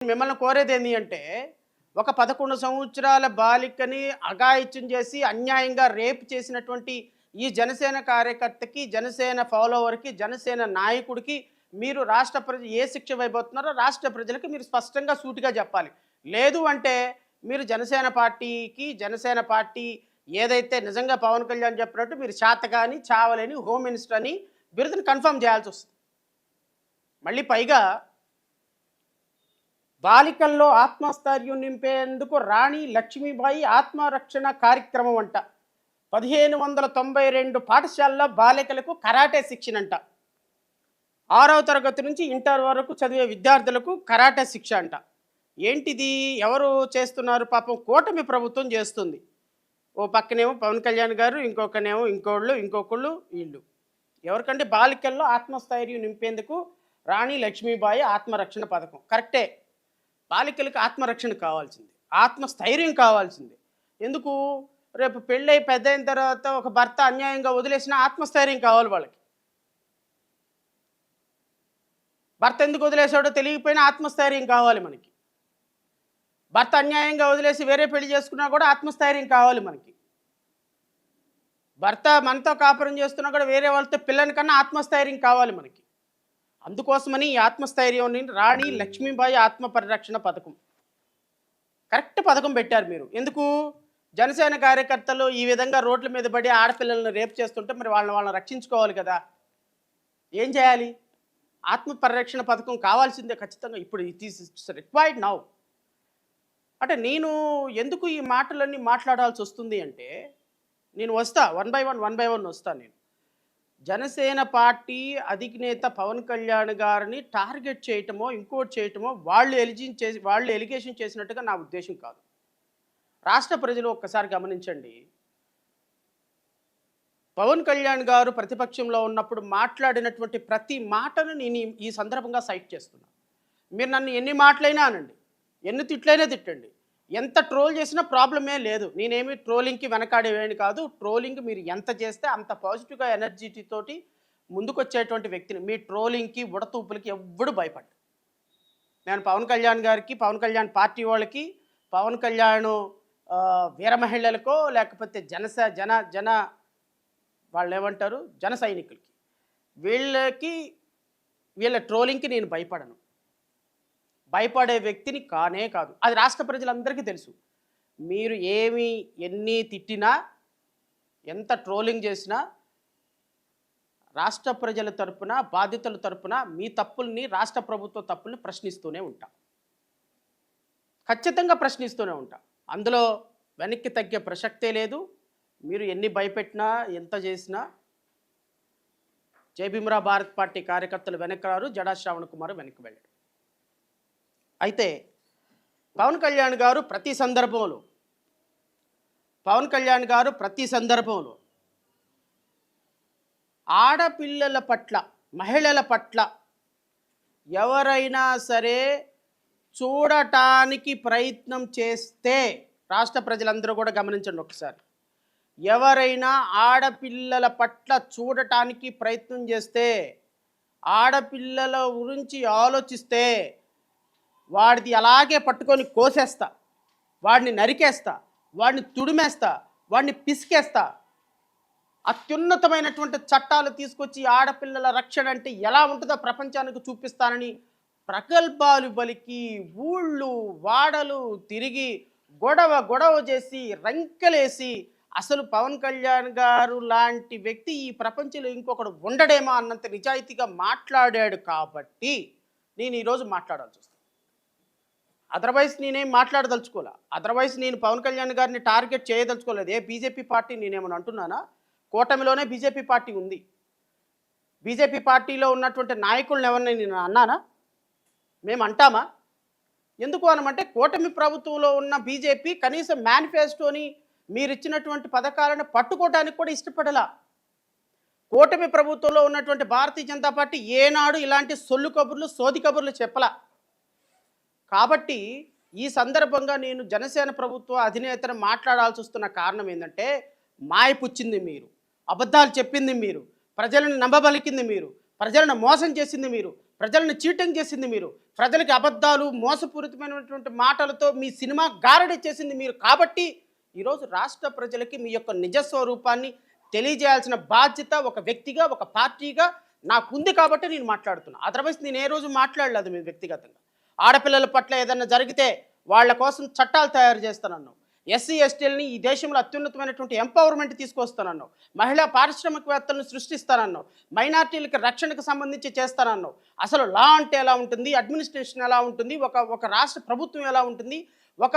మిమ్మల్ని కోరేది ఏంటి అంటే ఒక పదకొండు సంవత్సరాల బాలికని అఘాయిత్యం చేసి అన్యాయంగా రేప్ చేసినటువంటి ఈ జనసేన కార్యకర్తకి జనసేన ఫాలోవర్కి జనసేన నాయకుడికి మీరు రాష్ట్ర ప్రజ ఏ శిక్ష వైపోతున్నారో రాష్ట్ర ప్రజలకి మీరు స్పష్టంగా సూటిగా చెప్పాలి. లేదు అంటే మీరు జనసేన పార్టీకి జనసేన పార్టీ ఏదైతే నిజంగా పవన్ కళ్యాణ్ చెప్పినట్టు మీరు శాతగాని చావలేని హోమ్ మినిస్టర్ అని బిరుదుని కన్ఫర్మ్ చేయాల్సి వస్తుంది. మళ్ళీ పైగా బాలికల్లో ఆత్మస్థైర్యం నింపేందుకు రాణి లక్ష్మీబాయి ఆత్మరక్షణ కార్యక్రమం అంట పదిహేను వందల తొంభై రెండు పాఠశాలలో బాలికలకు కరాటే శిక్షణ అంట ఆరవ తరగతి నుంచి ఇంటర్ వరకు చదివే విద్యార్థులకు కరాటే శిక్ష అంట. ఏంటిది? ఎవరు చేస్తున్నారు? పాపం కూటమి ప్రభుత్వం చేస్తుంది. ఓ పక్కనేమో పవన్ కళ్యాణ్ గారు ఇంకొకనేమో ఇంకోళ్ళు ఇంకొకళ్ళు వీళ్ళు. ఎవరికంటే బాలికల్లో ఆత్మస్థైర్యం నింపేందుకు రాణి లక్ష్మీబాయి ఆత్మరక్షణ పథకం. కరెక్టే. బాలికలకు ఆత్మరక్షణ కావాల్సింది. ఆత్మస్థైర్యం కావాల్సింది. ఎందుకు? రేపు పెళ్ళై పెద్ద అయిన తర్వాత ఒక భర్త అన్యాయంగా వదిలేసిన ఆత్మస్థైర్యం కావాలి వాళ్ళకి. భర్త ఎందుకు వదిలేసాడో తెలియకపోయినా ఆత్మస్థైర్యం కావాలి మనకి. భర్త అన్యాయంగా వదిలేసి వేరే పెళ్ళి చేసుకున్నా కూడా ఆత్మస్థైర్యం కావాలి మనకి. భర్త మనతో కాపురం చేస్తున్నా కూడా వేరే వాళ్ళతో పిల్లని కన్నా ఆత్మస్థైర్యం కావాలి మనకి. అందుకోసమని ఈ ఆత్మస్థైర్యం రాణి లక్ష్మీబాయి ఆత్మ పరిరక్షణ పథకం. కరెక్ట్ పథకం పెట్టారు మీరు. ఎందుకు? జనసేన కార్యకర్తలు ఈ విధంగా రోడ్ల మీద పడి ఆడపిల్లలను రేపు చేస్తుంటే మరి వాళ్ళని వాళ్ళని రక్షించుకోవాలి కదా. ఏం చేయాలి? ఆత్మ పరిరక్షణ పథకం కావాల్సిందే ఖచ్చితంగా. ఇప్పుడు ఇట్ ఈస్ రిక్వైర్డ్ నౌ అంటే నేను ఎందుకు ఈ మాటలన్నీ మాట్లాడాల్సి వస్తుంది అంటే నేను వస్తా one by one one by one వస్తా నేను. జనసేన పార్టీ అధినేత పవన్ కళ్యాణ్ గారిని టార్గెట్ చేయటమో ఇంకోటి చేయటమో వాళ్ళు ఎలిజిన్ చేసి వాళ్ళు ఎలిగేషన్ చేసినట్టుగా నా ఉద్దేశం కాదు. రాష్ట్ర ప్రజలు ఒక్కసారి గమనించండి. పవన్ కళ్యాణ్ గారు ప్రతిపక్షంలో ఉన్నప్పుడు మాట్లాడినటువంటి ప్రతి మాటను నేను ఈ- సందర్భంగా సైట్ చేస్తున్నాను మీరు నన్ను ఎన్ని మాటలైనా అనండి. ఎన్ని తిట్లైనా తిట్టండి. ఎంత ట్రోల్ చేసినా ప్రాబ్లమే లేదు. నేనేమి ట్రోలింగ్కి వెనకాడేవేని కాదు. ట్రోలింగ్ మీరు ఎంత చేస్తే అంత పాజిటివ్గా ఎనర్జీతోటి ముందుకొచ్చేటువంటి వ్యక్తిని మీ ట్రోలింగ్కి ఉడతూపులకి ఎవ్వడు భయపడ్డు. నేను పవన్ కళ్యాణ్ గారికి పవన్ కళ్యాణ్ పార్టీ వాళ్ళకి పవన్ కళ్యాణ్ వీర మహిళలకో లేకపోతే జనస జన జన వాళ్ళు ఏమంటారు జన సైనికులకి. వీళ్ళకి వీళ్ళ ట్రోలింగ్కి నేను భయపడను. భయపడే వ్యక్తిని కానే కాదు. అది రాష్ట్ర ప్రజలందరికీ తెలుసు. మీరు ఏమి ఎన్ని తిట్టినా ఎంత ట్రోలింగ్ చేసినా రాష్ట్ర ప్రజల తరపున బాధితుల తరపున మీ తప్పుల్ని రాష్ట్ర ప్రభుత్వ తప్పుల్ని ప్రశ్నిస్తూనే ఉంటాం. ఖచ్చితంగా ప్రశ్నిస్తూనే ఉంటాం. అందులో వెనక్కి తగ్గే ప్రసక్తే లేదు. మీరు ఎన్ని భయపెట్టినా ఎంత చేసినా జయభీమరా భారత్ పార్టీ కార్యకర్తలు వెనక్కి రారు జడా శ్రావణ్ కుమార్ వెనక్కి వెళ్ళాడు. అయితే పవన్ కళ్యాణ్ గారు ప్రతి సందర్భంలో పవన్ కళ్యాణ్ గారు ప్రతి సందర్భంలో ఆడపిల్లల పట్ల మహిళల పట్ల ఎవరైనా సరే చూడటానికి ప్రయత్నం చేస్తే రాష్ట్ర ప్రజలందరూ కూడా గమనించండి ఒకసారి. ఎవరైనా ఆడపిల్లల పట్ల చూడటానికి ప్రయత్నం చేస్తే ఆడపిల్లల గురించి ఆలోచిస్తే వాడిది అలాగే పట్టుకొని కోసేస్తా వాడిని నరికేస్తా వాడిని తుడిమేస్తా వాడిని పిసికేస్తా. అత్యున్నతమైనటువంటి చట్టాలు తీసుకొచ్చి ఆడపిల్లల రక్షణ అంటే ఎలా ఉంటుందో ప్రపంచానికి చూపిస్తానని ప్రగల్భాలు బలికి ఊళ్ళు వాడలు తిరిగి గొడవ గొడవ చేసి రంకెలేసి అసలు పవన్ కళ్యాణ్ గారు లాంటి వ్యక్తి ఈ ప్రపంచంలో ఇంకొకడు ఉండడేమో అన్నంత నిజాయితీగా మాట్లాడాడు కాబట్టి నేను ఈరోజు మాట్లాడాల్సి వస్తాను అదర్వైజ్ నేనేం మాట్లాడదలుచుకోలే. అదర్వైజ్ నేను పవన్ కళ్యాణ్ గారిని టార్గెట్ చేయదలుచుకోలేదు. ఏ బీజేపీ పార్టీ నేనేమని అంటున్నానా? కూటమిలోనే బీజేపీ పార్టీ ఉంది. బీజేపీ పార్టీలో ఉన్నటువంటి నాయకులను ఎవరిని నేను అన్నానా? మేము అంటామా? ఎందుకు అనమంటే కూటమి ప్రభుత్వంలో ఉన్న బీజేపీ కనీసం మేనిఫెస్టోని మీరు ఇచ్చినటువంటి పథకాలను పట్టుకోవడానికి కూడా ఇష్టపడలా. కూటమి ప్రభుత్వంలో ఉన్నటువంటి భారతీయ జనతా పార్టీ ఏనాడు ఇలాంటి సొల్లు కబుర్లు సోది కబుర్లు చెప్పలా. కాబట్టి ఈ సందర్భంగా నేను జనసేన ప్రభుత్వ అధినేతను మాట్లాడాల్సి వస్తున్న కారణం ఏంటంటే మాయపుచ్చింది మీరు అబద్ధాలు చెప్పింది మీరు ప్రజలను నమ్మబలికింది మీరు ప్రజలను మోసం చేసింది మీరు ప్రజలను చీటింగ్ చేసింది మీరు ప్రజలకి అబద్ధాలు మోసపూరితమైనటువంటి మాటలతో మీ సినిమా గారడి చేసింది మీరు కాబట్టి ఈరోజు రాష్ట్ర ప్రజలకి మీ యొక్క నిజ స్వరూపాన్ని తెలియజేయాల్సిన బాధ్యత ఒక వ్యక్తిగా ఒక పార్టీగా నాకు ఉంది కాబట్టి నేను మాట్లాడుతున్నాను అదర్వైజ్ నేను ఏ రోజు మాట్లాడలేదు మీ వ్యక్తిగతంగా. ఆడపిల్లల పట్ల ఏదైనా జరిగితే వాళ్ళ కోసం చట్టాలు తయారు చేస్తానన్నావు. ఎస్సీ ఎస్టీలని ఈ దేశంలో అత్యున్నతమైనటువంటి ఎంపవర్మెంట్ తీసుకొస్తానన్నావు. మహిళా పారిశ్రామికవేత్తలను సృష్టిస్తానన్నావు. మైనార్టీలకు రక్షణకు సంబంధించి చేస్తానన్నావు. అసలు లా అంటే ఎలా ఉంటుంది? అడ్మినిస్ట్రేషన్ ఎలా ఉంటుంది? ఒక ఒక రాష్ట్ర ప్రభుత్వం ఎలా ఉంటుంది? ఒక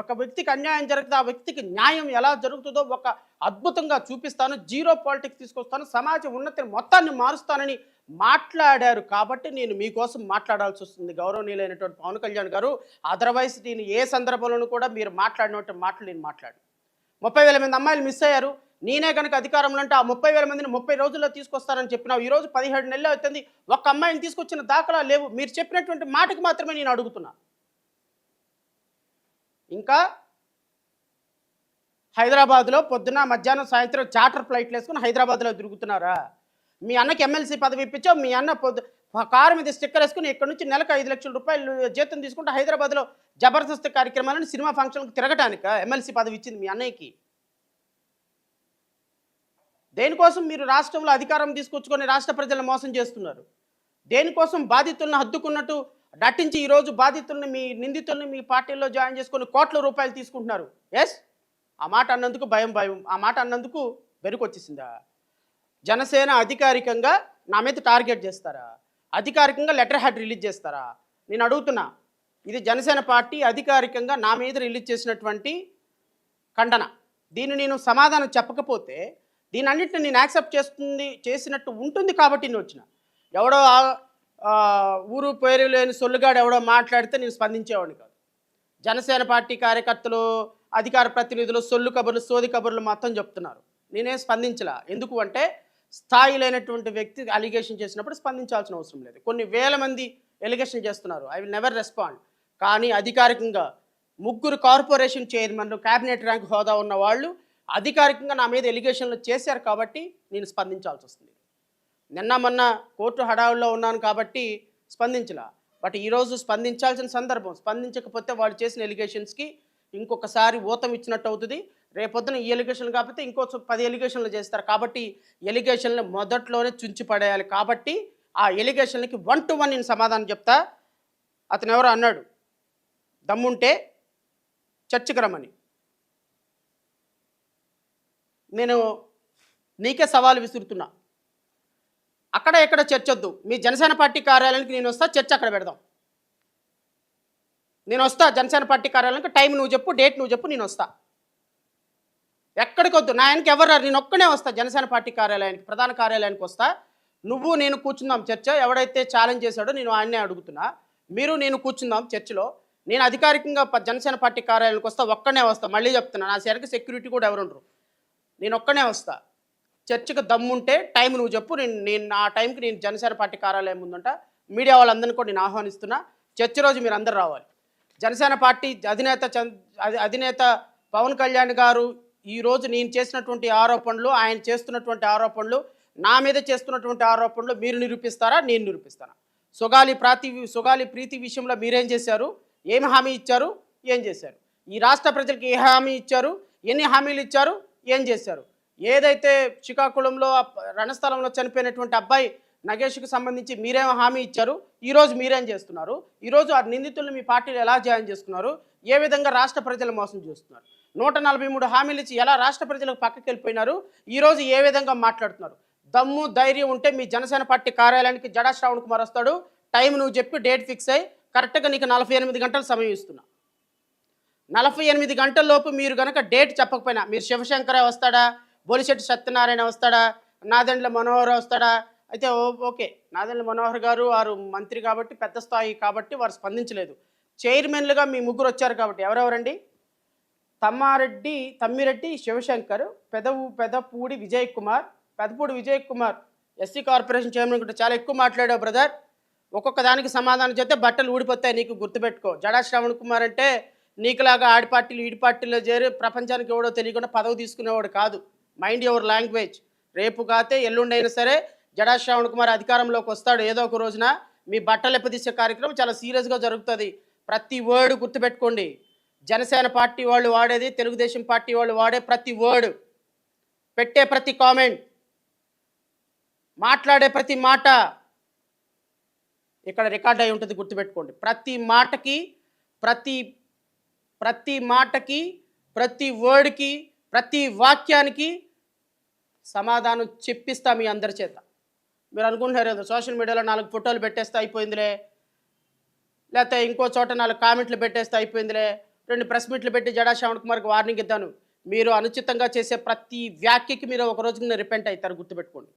ఒక వ్యక్తికి అన్యాయం జరిగితే ఆ వ్యక్తికి న్యాయం ఎలా జరుగుతుందో ఒక అద్భుతంగా చూపిస్తాను. జీరో పాలిటిక్స్ తీసుకొస్తాను. సమాజ ఉన్నతిని మొత్తాన్ని మారుస్తానని మాట్లాడారు కాబట్టి నేను మీకోసం మాట్లాడాల్సి వస్తుంది. గౌరవనీయులైనటువంటి పవన్ కళ్యాణ్ గారు అదర్వైజ్ నేను ఏ సందర్భంలోనూ కూడా మీరు మాట్లాడినటువంటి మాటలు నేను మాట్లాడు ముప్పై వేల మంది అమ్మాయిలు మిస్ అయ్యారు. నేనే కనుక అధికారంలో అంటే ఆ ముప్పై వేల మందిని ముప్పై రోజుల్లో తీసుకొస్తానని చెప్పినావు. ఈ రోజు పదిహేడు నెలలు అవుతుంది. ఒక్క అమ్మాయిని తీసుకొచ్చిన దాఖలా లేవు. మీరు చెప్పినటువంటి మాటకు మాత్రమే నేను అడుగుతున్నా. ఇంకా హైదరాబాద్లో పొద్దున మధ్యాహ్నం సాయంత్రం చార్టర్ ఫ్లైట్లు వేసుకుని హైదరాబాద్లో తిరుగుతున్నారా? మీ అన్నకి ఎమ్మెల్సీ పదవి ఇప్పించావు మీ అన్న పొద్దు కారు మీద స్టిక్కర్ వేసుకుని ఇక్కడ నుంచి నెలకు ఐదు లక్షల రూపాయలు జీతం తీసుకుంటే హైదరాబాద్లో జబర్దస్త్ కార్యక్రమాలను సినిమా ఫంక్షన్లకు తిరగటానిక? ఎమ్మెల్సీ పదవి ఇచ్చింది మీ అన్నయ్యకి. దేనికోసం మీరు రాష్ట్రంలో అధికారం తీసుకొచ్చుకొని రాష్ట్ర ప్రజలను మోసం చేస్తున్నారు? దేనికోసం బాధితులను హద్దుకున్నట్టు నటించి ఈరోజు బాధితుల్ని మీ నిందితుల్ని మీ పార్టీలో జాయిన్ చేసుకొని కోట్ల రూపాయలు తీసుకుంటున్నారు. ఎస్ ఆ మాట అన్నందుకు భయం భయం. ఆ మాట అన్నందుకు బెరుకొచ్చేసిందా? జనసేన అధికారికంగా నా మీద టార్గెట్ చేస్తారా? అధికారికంగా లెటర్ హెడ్ రిలీజ్ చేస్తారా? నేను అడుగుతున్నా. ఇది జనసేన పార్టీ అధికారికంగా నా మీద రిలీజ్ చేసినటువంటి ఖండన. దీన్ని నేను సమాధానం చెప్పకపోతే దీని అన్నింటిని నేను యాక్సెప్ట్ చేస్తుంది చేసినట్టు ఉంటుంది కాబట్టి నేను వచ్చిన. ఎవడో ఊరు పేరు లేని సొల్లుగాడు ఎవడో మాట్లాడితే నేను స్పందించేవాడిని కాదు. జనసేన పార్టీ కార్యకర్తలు అధికార ప్రతినిధులు సొల్లు కబుర్లు సోది కబుర్లు మొత్తం చెప్తున్నారు. నేనేం స్పందించలా? ఎందుకు అంటే స్థాయి లేనటువంటి వ్యక్తి అలిగేషన్ చేసినప్పుడు స్పందించాల్సిన అవసరం లేదు. కొన్ని వేల మంది ఎలిగేషన్ చేస్తున్నారు. I will never respond. కానీ అధికారికంగా ముగ్గురు కార్పొరేషన్ చైర్మన్లు క్యాబినెట్ ర్యాంక్ హోదా ఉన్న వాళ్ళు అధికారికంగా నా మీద ఎలిగేషన్లు చేశారు కాబట్టి నేను స్పందించాల్సి వస్తుంది. నిన్న మొన్న కోర్టు హడావుల్లో ఉన్నాను కాబట్టి స్పందించలా. బట్ ఈరోజు స్పందించాల్సిన సందర్భం స్పందించకపోతే వాళ్ళు చేసిన ఎలిగేషన్స్కి ఇంకొకసారి ఊతం ఇచ్చినట్టు అవుతుంది. రేపొద్దున ఈ ఎలిగేషన్లు కాకపోతే ఇంకో పది ఎలిగేషన్లు చేస్తారు. కాబట్టి ఎలిగేషన్లు మొదట్లోనే చుంచి పడేయాలి. కాబట్టి ఆ ఎలిగేషన్లకి వన్ టు వన్ నేను సమాధానం చెప్తా. అతను ఎవరో అన్నాడు. దమ్ముంటే చర్చకు రమ్మని. నేను నీకే సవాలు విసురుతున్నా. అక్కడ ఎక్కడ చర్చొద్దు. మీ జనసేన పార్టీ కార్యాలయానికి నేను వస్తా చర్చ అక్కడ పెడదాం. నేను వస్తా జనసేన పార్టీ కార్యాలయానికి టైం నువ్వు చెప్పు డేట్ నువ్వు చెప్పు నేను వస్తా. ఎక్కడికి వద్దు నా ఆయనకి ఎవరు నేను ఒక్కనే వస్తా జనసేన పార్టీ కార్యాలయానికి ప్రధాన కార్యాలయానికి వస్తా. నువ్వు నేను కూర్చుందాం చర్చ ఎవడైతే ఛాలెంజ్ చేశాడో నేను ఆయన్నే అడుగుతున్నా. మీరు నేను కూర్చుందాం చర్చలో. నేను అధికారికంగా జనసేన పార్టీ కార్యాలయానికి వస్తా ఒక్కనే వస్తా. మళ్ళీ చెప్తున్నా నా సరికి సెక్యూరిటీ కూడా ఎవరు ఉండరు. నేను ఒక్కనే వస్తా. చర్చకు దమ్ముంటే టైం నువ్వు చెప్పు నేను నేను ఆ టైంకి నేను జనసేన పార్టీ కార్యాలయం ముందుంట. మీడియా వాళ్ళందరినీ కూడా నేను ఆహ్వానిస్తున్నా. చర్చ రోజు మీరు అందరు రావాలి. జనసేన పార్టీ అధినేత అధినేత పవన్ కళ్యాణ్ గారు ఈరోజు నేను చేసినటువంటి ఆరోపణలు ఆయన చేస్తున్నటువంటి ఆరోపణలు నా మీద చేస్తున్నటువంటి ఆరోపణలు మీరు నిరూపిస్తారా నేను నిరూపిస్తానా? సుగాలి ప్రాతి సుగాలి ప్రీతి విషయంలో మీరేం చేశారు? ఏమి హామీ ఇచ్చారు? ఏం చేశారు? ఈ రాష్ట్ర ప్రజలకు ఏ హామీ ఇచ్చారు? ఎన్ని హామీలు ఇచ్చారు? ఏం చేశారు? ఏదైతే శ్రీకాకుళంలో రణస్థలంలో చనిపోయినటువంటి అబ్బాయి నగేష్కి సంబంధించి మీరేం హామీ ఇచ్చారు? ఈరోజు మీరేం చేస్తున్నారు? ఈరోజు ఆ నిందితులను మీ పార్టీలు ఎలా జాయిన్ చేసుకున్నారు? ఏ విధంగా రాష్ట్ర ప్రజలు మోసం చేస్తున్నారు? నూట నలభై మూడు హామీలు ఇచ్చి ఎలా రాష్ట్ర ప్రజలకు పక్కకి వెళ్ళిపోయినారు? ఈరోజు ఏ విధంగా మాట్లాడుతున్నారు? దమ్ము ధైర్యం ఉంటే మీ జనసేన పార్టీ కార్యాలయానికి జడా శ్రావణ్ కుమార్ వస్తాడు. టైం నువ్వు చెప్పి డేట్ ఫిక్స్ అయ్యి. కరెక్ట్గా నీకు నలభై ఎనిమిది గంటలు సమయం ఇస్తున్నా. నలభై ఎనిమిది గంటల లోపు మీరు కనుక డేట్ చెప్పకపోయినా మీరు శివశంకరే వస్తాడా? బోలిశెట్టి సత్యనారాయణ వస్తాడా? నాదెండ్ల మనోహర్ వస్తాడా? అయితే ఓ- ఓకే. నాదెండ్ల మనోహర్ గారు వారు మంత్రి కాబట్టి పెద్ద స్థాయి కాబట్టి వారు స్పందించలేదు. చైర్మన్లుగా మీ ముగ్గురు వచ్చారు కాబట్టి ఎవరెవరండి? Tammareddy Tammireddy Shivshankar పెదవు Pedapudi Vijay Kumar Pedapudi Vijay Kumar SC corporation chairman కూడా చాలా ఎక్కువ మాట్లాడావు బ్రదర్. ఒక్కొక్క దానికి సమాధానం చెప్తే బట్టలు ఊడిపోతాయి నీకు గుర్తుపెట్టుకో. జడా శ్రవణ్ కుమార్ అంటే నీకులాగా ఆడి పార్టీలు ఈడి పార్టీలో చేరి ప్రపంచానికి ఎవడో తెలియకుండా పదవి తీసుకునేవాడు కాదు. Mind your language. రేపు కాతే ఎల్లుండి అయినా సరే జడా శ్రావణ్ కుమార్ అధికారంలోకి వస్తాడు. ఏదో ఒక రోజున మీ బట్టలు ఎప్పదీసే కార్యక్రమం చాలా సీరియస్గా జరుగుతుంది. ప్రతి వర్డ్ గుర్తుపెట్టుకోండి. జనసేన పార్టీ వాళ్ళు వాడేది తెలుగుదేశం పార్టీ వాళ్ళు వాడే ప్రతి వర్డ్. పెట్టే ప్రతి కామెంట్. మాట్లాడే ప్రతి మాట. ఇక్కడ రికార్డ్ అయి ఉంటుంది గుర్తుపెట్టుకోండి. ప్రతి మాటకి ప్రతి ప్రతి మాటకి ప్రతి వర్డ్కి ప్రతి వాక్యానికి సమాధానం చెప్పిస్తా మీ అందరి చేత. మీరు అనుకుంటున్నారు ఏదో సోషల్ మీడియాలో నాలుగు ఫోటోలు పెట్టేస్తే అయిపోయిందిలే లేకపోతే ఇంకో చోట నాలుగు కామెంట్లు పెట్టేస్తే అయిపోయిందిలే రెండు ప్రెస్ మీట్లు పెట్టి జడా శ్రవణ్ కుమార్కి వార్నింగ్ ఇద్దాను. మీరు అనుచితంగా చేసే ప్రతి వ్యాఖ్యకి మీరు ఒక రోజుకి రిపెంట్ అవుతారు గుర్తుపెట్టుకోండి.